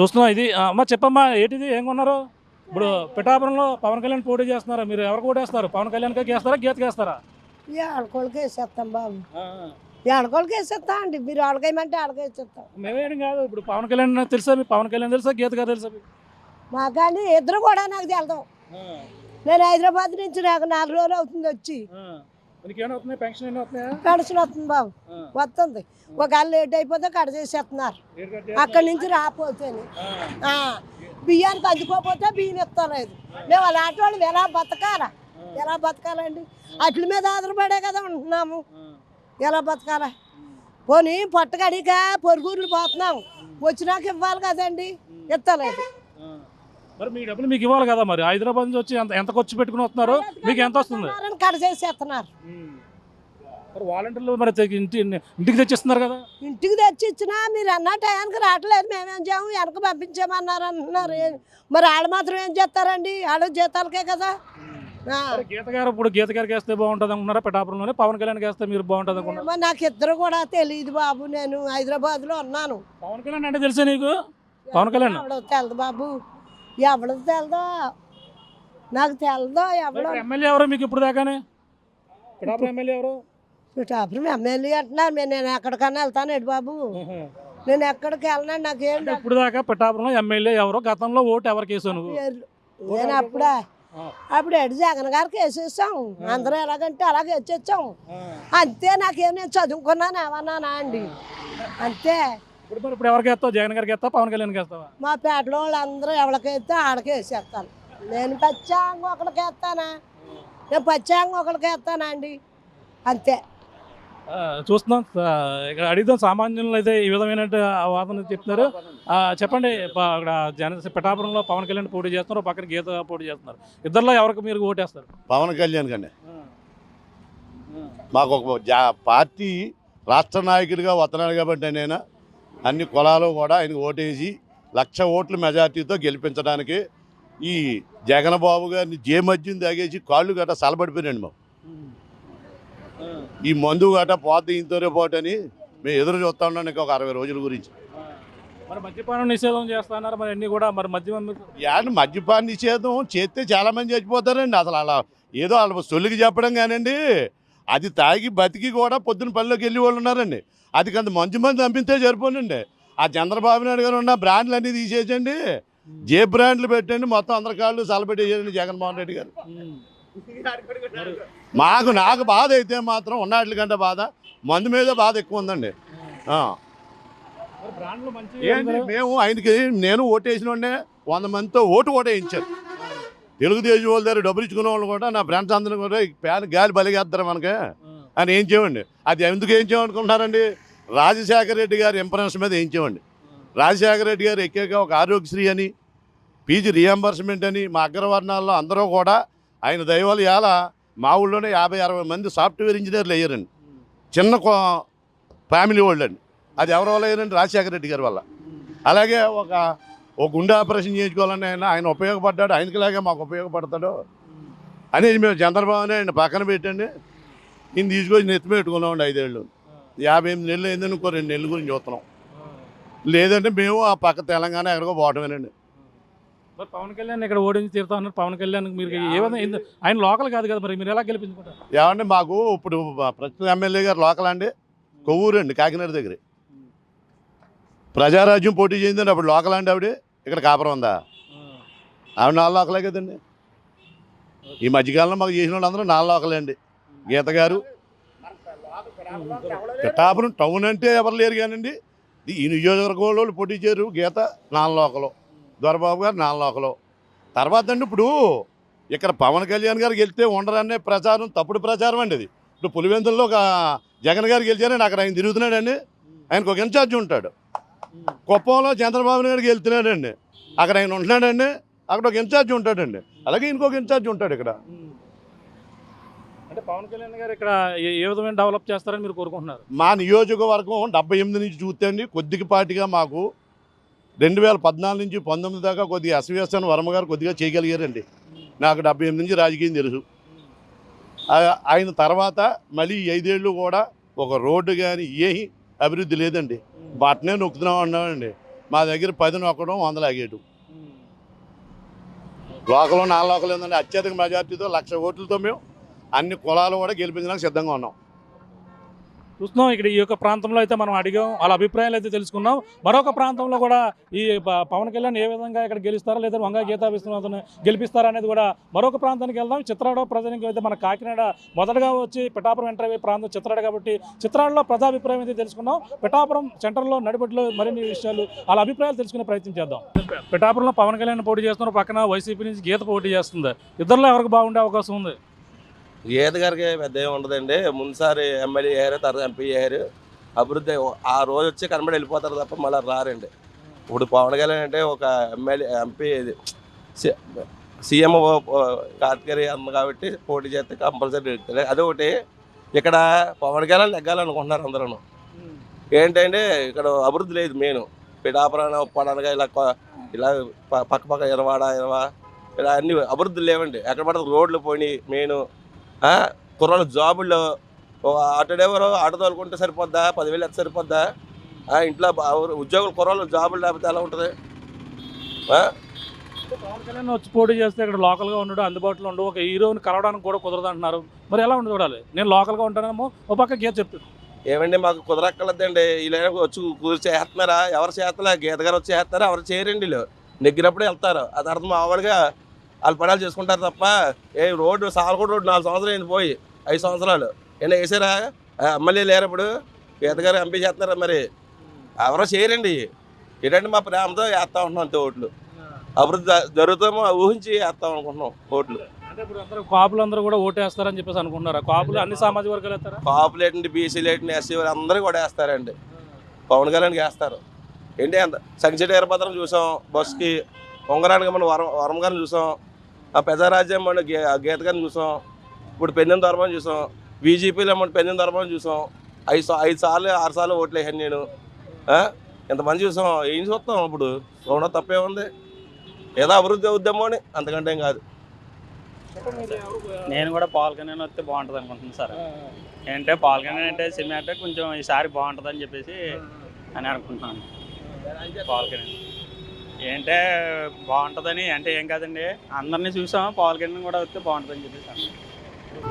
చూస్తున్నా ఇది. అమ్మా చెప్పమ్మా ఏంటిది? ఏం కొన్నారు? ఇప్పుడు పిఠాపురంలో పవన్ కళ్యాణ్ పోటీ చేస్తున్నారు మీరు? ఎవరికి ఓటేస్తారు పవన్ కళ్యాణ్కి వేస్తారా గీతకి వేస్తారా? ఆడకోళ్ళకి వేసేస్తాం బాబు. ఆడకోళ్ళకి వేసేస్తా అండి. మీరు ఆడకేయమంటే ఆడకేసేస్తాం మేమేం కాదు. ఇప్పుడు పవన్ కళ్యాణ్ తెలుసా మీకు పవన్ కళ్యాణ్ తెలుసా గీత గారు తెలుసా మీకు? మాకాని ఇద్దరు కూడా నాకు తెలదాం. నేను హైదరాబాద్ నుంచి నాకు నాలుగు రోజులు అవుతుంది వచ్చి. పెన్షన్ వస్తుంది బాబు. వస్తుంది. ఒకవేళ లేట్ అయిపోతే కట్ చేసేస్తున్నారు. అక్కడి నుంచి రాపోతేనే బియ్యానికి అందుకోపోతే బియ్యం ఇస్తలేదు. మేము అలాంటి వాళ్ళు. ఎలా బతకాలా? ఎలా బతకాలండి? అట్ల మీద ఆధారపడే కదా ఉంటున్నాము. ఎలా బతకాలా? పోనీ పొట్టగడిక పొరుగుర్లు పోతున్నాం వచ్చినాక ఇవ్వాలి కదండి. ఇస్తలేదు. మరి మీ డబ్బులు మీకు ఇవ్వాలి కదా మరి? హైదరాబాద్ నుంచి వచ్చి ఎంత ఎంత ఖర్చు పెట్టుకుని వస్తున్నారు? మీకు ఎంత వస్తుంది? కట్ చేసేస్తున్నారు. మరి వాలంటీర్లు మరి ఇంటి ఇంటికి తెచ్చిస్తున్నారు కదా? ఇంటికి తెచ్చి ఇచ్చినా మీరు అన్న టయానికి రావట్లేదు. మేమేం చేయము? వెనక పంపించామన్నారు అంటున్నారు. మరి వాళ్ళు మాత్రం ఏం చేస్తారండి? వాళ్ళు జీతాలకే కదా. ఆ. మరి గీత గారు ఇప్పుడు గీత గారికి వేస్తే బాగుంటుంది అనుకున్నారా? పిఠాపురంలోనే పవన్ కళ్యాణ్కి వేస్తే మీరు బాగుంటుంది అనుకున్నారు? ఏమో నాకు ఇద్దరు కూడా తెలియదు బాబు. నేను హైదరాబాద్లో ఉన్నాను. పవన్ కళ్యాణ్ అంటే తెలుసా నీకు? పవన్ కళ్యాణ్? తెలదు బాబు. ఎవడో తెలదో? నాకు తెలదో ఎవడో ఎమ్మెల్యే ఎవరు మీకు ఇప్పుడు దాకానే? పిఠాపురం ఎమ్మెల్యే ఎవరు? పిఠాపురం ఎమ్మెల్యే అంటున్నారు మీరు నేను ఎక్కడికన్నా వెళ్తాను ఎడు బాబు? నేను ఎక్కడికి వెళ్ళను నాకేం ఇప్పుడు దాకా పిఠాపురంలో ఎమ్మెల్యే ఎవరు గతంలో ఓటు ఎవరికి వేసావు నువ్వు పేర్లు. నేను అప్పుడే అప్పుడు ఎడు జగన్ గారికి వేసేసాం. అందరూ ఎలాగంటే అలాగే వచ్చేసాం. అంతే నాకేం నేను చదువుకున్నాను ఏమన్నానా అండి. అంతే. ఇప్పుడు ఇప్పుడు ఎవరికి వేస్తావు? జగన్ గారికి వేస్తావు? పవన్ వేస్తావా? మా పేటలో వాళ్ళందరూ ఎవరికైతే ఆడకి వేసేస్తాను నేను పచ్చాంగ ఒకరికి వేస్తానా? నేను పచ్చాంగ ఒకరికి వేస్తానా అండి? అంతే. ఆ, చూస్తున్నాం. ఇక్కడ అడిగిదాం సామాన్యులు అయితే ఈ విధమైన వాదన చెప్తున్నారు. ఆ, చెప్పండి అక్కడ జన పిఠాపురంలో పవన్ కళ్యాణ్ పోటీ చేస్తున్నారు పక్కన గీత పోటీ చేస్తున్నారు. ఇద్దరిలో ఎవరికి మీరు ఓటేస్తారు? పవన్ కళ్యాణ్ కండి. మాకు ఒక జా పార్టీ రాష్ట్ర నాయకుడిగా వస్తున్నాడు కాబట్టి నేను అన్ని కులాలు కూడా ఆయనకు ఓటేసి లక్ష ఓట్ల మెజార్టీతో గెలిపించడానికి ఈ జగన్ బాబు గారిని జే మధ్యం తాగేసి కాళ్ళు గట్ట సలబడిపోయినండి మాకు. ఈ మందు గట్ట పోతే ఇంతోనే పోటని మేము ఎదురు చూస్తా ఉన్నాం ఇంకా ఒక అరవై రోజుల గురించి. మరి మద్యపానం నిషేధం చేస్తున్నారు మరి అన్ని కూడా మరి మద్యం యాడ్ మద్యపాన నిషేధం చేస్తే చాలా మంది చచ్చిపోతారండి. అసలు అలా ఏదో వాళ్ళ సొల్లికి చెప్పడం కానండి. అది తాగి బతికి కూడా పొద్దున్న పనిలోకి వెళ్ళి వాళ్ళు ఉన్నారండి. అది కొంత మంచి మంది పంపితే సరిపోనండి. ఆ చంద్రబాబు నాయుడు గారు ఉన్న బ్రాండ్లు అన్నీ తీసేసండి. జే బ్రాండ్లు పెట్టండి మొత్తం అందరి కాళ్ళు సలబెట్టేయండి జగన్మోహన్ రెడ్డి గారు. మాకు నాకు బాధ అయితే మాత్రం ఉన్నట్ల కంటే బాధ మందు మీద బాధ ఎక్కువ ఉందండి. ఏంటి మేము ఆయనకి నేను ఓటేసిన వాడినే వంద మందితో ఓటు ఓటేయించారు తెలుగుదేశం వాళ్ళ దగ్గర డబ్బులు ఇచ్చుకున్న వాళ్ళు కూడా నా ఫ్రెండ్స్ అందరూ కూడా ప్యాన్ గాలి బలిగేస్తారు మనకి. అని ఏం చేయండి అది ఎందుకు ఏం చేయమనుకుంటున్నారండి? రాజశేఖర రెడ్డి గారి ఇంప్రెన్స్ మీద ఏం చేయండి రాజశేఖర రెడ్డి గారు ఎక్కాక ఒక ఆరోగ్యశ్రీ అని పీజీ రియంబర్స్మెంట్ అని మా అగ్రవర్ణాల్లో అందరూ కూడా ఆయన దైవాలు ఎలా మా ఊళ్ళోనే యాభై అరవై మంది సాఫ్ట్వేర్ ఇంజనీర్లు అయ్యారండి. చిన్న కో- ఫ్యామిలీ వాళ్ళు అండి అది ఎవరి వల్ల అయ్యారండి? రాజశేఖర రెడ్డి గారి వల్ల. అలాగే ఒక ఒక గుండె ఆపరేషన్ చేయించుకోవాలని ఆయన ఆయన ఉపయోగపడ్డాడు. ఆయనకిలాగే మాకు ఉపయోగపడతాడు అనేది మేము చంద్రబాబుని ఆయన పక్కన పెట్టండి. నేను తీసుకొచ్చి నెత్తి పెట్టుకున్నామండి ఐదేళ్ళు. యాభై ఎనిమిది నెలలు అయిందని ఇంకో రెండు నెలల గురించి చూస్తున్నాం. లేదంటే మేము ఆ పక్క తెలంగాణ ఎక్కడికో పోవటమేనండి. మరి పవన్ కళ్యాణ్ ఇక్కడ ఓడించి తీరుతా ఉన్నారు. పవన్ కళ్యాణ్ మీరు ఏ విధంగా ఎందు- ఆయన లోకల్ కాదు కదా మరి మీరు ఎలా గెలిపించుకుంటారు? ఏమంటే మాకు ఇప్పుడు ప్రస్తుత ఎమ్మెల్యే గారు లోకల్ అండి. కొవ్వూరు అండి కాకినాడ దగ్గర. ప్రజారాజ్యం పోటీ చేయిందండి అప్పుడు లోకల్ అండి ఆవిడ. ఇక్కడ కాపురం ఉందా? ఆవిడ నాలుగు లోకలే కదండి. ఈ మధ్యకాలంలో మాకు చేసిన వాళ్ళందరూ నాలుగు లోకలే అండి. గీత గారు. పిఠాపురం టౌన్ అంటే ఎవరు లేరు కానండి. ఈ నియోజకవర్గంలో వాళ్ళు పోటీ చేయరు. గీత నాలుగు దొరబాబు గారు నాలుగు తర్వాత అండి ఇప్పుడు ఇక్కడ పవన్ కళ్యాణ్ గారు గెలిస్తే ఉండరనే ప్రచారం తప్పుడు ప్రచారం అండి అది. ఇప్పుడు పులివెందుల్లో ఒక జగన్ గారు గెలిచారండి అక్కడ ఆయన తిరుగుతున్నాడండి. ఆయనకు ఒక ఇన్ఛార్జ్ ఉంటాడు. కుప్పంలో చంద్రబాబు నాయుడు వెళ్తున్నాడండి అక్కడ ఆయన ఉంటున్నాడండి. అక్కడ ఒక ఇన్ఛార్జ్ ఉంటాడండి. అలాగే ఇంకొక ఇన్ఛార్జ్ ఉంటాడు ఇక్కడ. అంటే పవన్ కళ్యాణ్ గారు ఇక్కడ ఏ- విధమైన డెవలప్ చేస్తారని మీరు కోరుకుంటున్నారు? మా నియోజకవర్గం డెబ్బై ఎనిమిది నుంచి చూస్తే అండి కొద్దిపాటిగా మాకు రెండు వేల పద్నాలుగు నుంచి పంతొమ్మిది దాకా కొద్దిగా ఎస్విఎస్ఎన్ వర్మ గారు కొద్దిగా చేయగలిగారండి. నాకు డెబ్బై ఎనిమిది నుంచి రాజకీయం తెలుసు. ఆయన తర్వాత మళ్ళీ ఐదేళ్ళు కూడా ఒక రోడ్డు కానీ ఏమి అభివృద్ధి లేదండి. బట్టనే నొక్కుతున్నాం అన్నామండి మా దగ్గర పది నొక్కడం వందలు అగేయడం లోకల్లో నాలుగు లోకలు ఏంటంటే అత్యధిక మెజార్టీతో లక్ష ఓట్లతో మేము అన్ని కులాలు కూడా గెలిపించడానికి సిద్ధంగా ఉన్నాం. చూస్తున్నాం ఇక్కడ ఈ యొక్క ప్రాంతంలో అయితే మనం అడిగాం వాళ్ళ అభిప్రాయాలు అయితే తెలుసుకున్నాం. మరొక ప్రాంతంలో కూడా ఈ పవన్ కళ్యాణ్ ఏ విధంగా ఇక్కడ గెలుస్తారా లేదా వంగ గీతా విశ్వనాథన్ గెలిపిస్తారా అనేది కూడా మరొక ప్రాంతానికి వెళ్దాం. చిత్రాడ ప్రజలకు అయితే మన కాకినాడ మొదటగా వచ్చి పిఠాపురం ఎంటర్ అయ్యే ప్రాంతం చిత్రాడ కాబట్టి చిత్రాడలో ప్రజాభిప్రాయం అయితే తెలుసుకున్నాం. పిఠాపురం సెంటర్లో నడిబడిలో మరిన్ని విషయాలు వాళ్ళ అభిప్రాయాలు తెలుసుకునే ప్రయత్నం చేద్దాం. పిఠాపురంలో పవన్ కళ్యాణ్ పోటీ చేస్తున్నారు పక్కన వైసీపీ నుంచి గీత పోటీ చేస్తుంది. ఇద్దరిలో ఎవరికి బాగుండే అవకాశం ఉంది? గీత గారికి పెద్ద ఏమి ఉండదండి. ముందుసారి ఎమ్మెల్యే అయ్యారు తర్వాత ఎంపీ అయ్యారు. అభివృద్ధి ఆ రోజు వచ్చి కనబడి వెళ్ళిపోతారు తప్ప మళ్ళీ రారండి. ఇప్పుడు పవన్ కళ్యాణ్ అంటే ఒక ఎమ్మెల్యే ఎంపీ ఇది సీఎం కార్తికేయ అమ్మ కాబట్టి పోటీ చేస్తే కంపల్సరీ గెలుస్తారు అదే ఒకటి. ఇక్కడ పవన్ కళ్యాణ్ నెగ్గాలనుకుంటున్నారు అందరూ ఏంటంటే ఇక్కడ అభివృద్ధి లేదు మెయిన్. పిఠాపురాణ ఉప్పాడనగా ఇలా ఇలా ప- పక్క పక్క ఇరవాడ ఇరవా ఇలా అన్ని అభివృద్ధి లేవండి. ఎక్కడ పడితే రోడ్లు పోయినాయి మెయిన్. కుర్రాళ్ళు జాబుల్లో ఓ ఆటో తోలుకుంటే సరిపోద్దా? పదివేలు ఎంత సరిపోద్దా? ఇంట్లో ఉద్యోగులు కుర్రాళ్ళు జాబులు లేకపోతే ఎలా ఉంటుంది? పవన్ కళ్యాణ్ వచ్చి పోటీ చేస్తే ఇక్కడ లోకల్గా ఉండడు అందుబాటులో ఉండు ఒక హీరోని కలవడానికి కూడా కుదరదు అంటున్నారు మరి ఎలా ఉండి చూడాలి? నేను లోకల్గా ఉంటానేమో ఒక పక్క గీత చెప్తాను ఏమండి మాకు కుదరక్కర్లేదండి. ఇలా వచ్చి కూర్చి చేస్తున్నారా? ఎవరు చేస్తలే గీత గారు వచ్చి చేస్తారా ఎవరు చేయరండి వీళ్ళు? నెగ్గినప్పుడే వెళ్తారు. ఆ తర్వాత మామూలుగా వాళ్ళు పడాలు చేసుకుంటారు తప్ప ఏ రోడ్డు సాలకోట రోడ్డు నాలుగు సంవత్సరాలు అయింది పోయి ఐదు సంవత్సరాలు. ఏమైనా వేసారా ఎమ్మెల్యే లేరు ఇప్పుడు గీత గారు ఎంపీ చేస్తున్నారా మరి? ఎవరో చేయరండి. ఏంటంటే మా ప్రేమతో వేస్తా ఉంటున్నాం అంతే ఓట్లు. అభివృద్ధి జరుగుతామో ఊహించి వేస్తాం అనుకుంటున్నాం ఓట్లు. అంటే ఇప్పుడు అందరూ కాపులు అందరూ కూడా ఓటేస్తారని చెప్పేసి అనుకుంటున్నారు? కాపులు అన్ని సామాజిక వర్గాలు వేస్తారా? కాపులు ఏంటంటే బీసీలు ఏంటంటే ఎస్సీ అందరూ కూడా వేస్తారండి. పవన్ కళ్యాణ్కి వేస్తారు. ఏంటి అంత? సంక్షేట వీరభద్రం చూసాం బస్కి ఉంగరానికి మనం వరం వరం గారిని చూసాం. ఆ పెదరాజ్యం మన గే గీత గారిని చూసాం. ఇప్పుడు పెన్నెం దొరమని చూసాం. బీజేపీలో మన పెన్నెం దొరమని చూసాం. ఐదు ఐదు సార్లు ఆరు సార్లు ఓట్లు వేసాను నేను ఇంతమంది చూసాం. ఏం చూస్తాం ఇప్పుడు? చూడడం తప్పే ఉంది. ఏదో అభివృద్ధి అవుద్దామో అని అంతకంటే ఏం కాదు. నేను కూడా పవన్ కళ్యాణ్ వస్తే బాగుంటుంది అనుకుంటున్నాను సార్. ఏంటంటే పవన్ కళ్యాణ్ అంటే సినిమా అంటే కొంచెం ఈసారి బాగుంటుంది అని చెప్పేసి అని అనుకుంటున్నాను. పవన్ కళ్యాణ్. ఏంటంటే బాగుంటుందని అంటే ఏం కాదండి. అందరినీ చూసాం పవన్ కళ్యాణ్ కూడా వస్తే బాగుంటుందని చెప్పేసి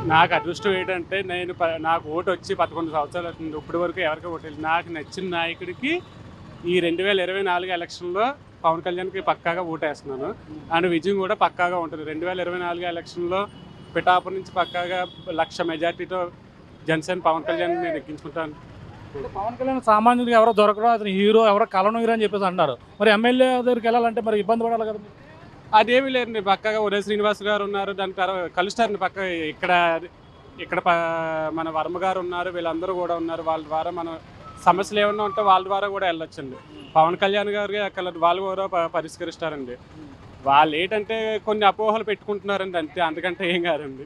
నాకు అదృష్టం ఏంటంటే నేను ప- నాకు ఓటు వచ్చి పదకొండు సంవత్సరాలు అవుతుంది. ఇప్పటి వరకు ఎవరికి ఓటు నాకు నచ్చిన నాయకుడికి ఈ రెండు వేల ఇరవై నాలుగు ఎలక్షన్లో పవన్ కళ్యాణ్కి పక్కాగా ఓటేస్తున్నాను అండ్ విజయం కూడా పక్కాగా ఉంటుంది. రెండు వేల ఇరవై నాలుగు ఎలక్షన్లో పిఠాపురం నుంచి పక్కాగా లక్ష మెజార్టీతో జనసేన పవన్ కళ్యాణ్ నేను ఎక్కించుకుంటాను. పవన్ కళ్యాణ్ సామాన్యుడికి ఎవరో దొరకడం అతను హీరో ఎవరో కలను హీరో అని చెప్పేసి అన్నారు మరి ఎమ్మెల్యే దగ్గరికి వెళ్ళాలంటే మరి ఇబ్బంది పడాలి కదా అదేమీ లేదండి పక్కగా ఉదయ శ్రీనివాస్ గారు ఉన్నారు దాని తర్వాత కలుస్తారండి పక్క ఇక్కడ ఇక్కడ ప- మన వర్మ గారు ఉన్నారు వీళ్ళందరూ కూడా ఉన్నారు వాళ్ళ ద్వారా మన సమస్యలు ఏమన్నా ఉంటే వాళ్ళ ద్వారా కూడా వెళ్ళొచ్చండి. పవన్ కళ్యాణ్ గారికి అక్కడ వాళ్ళు కూడా పరిష్కరిస్తారండి. వాళ్ళు ఏంటంటే కొన్ని అపోహలు పెట్టుకుంటున్నారండి అంతే అందుకంటే ఏం కాదండి.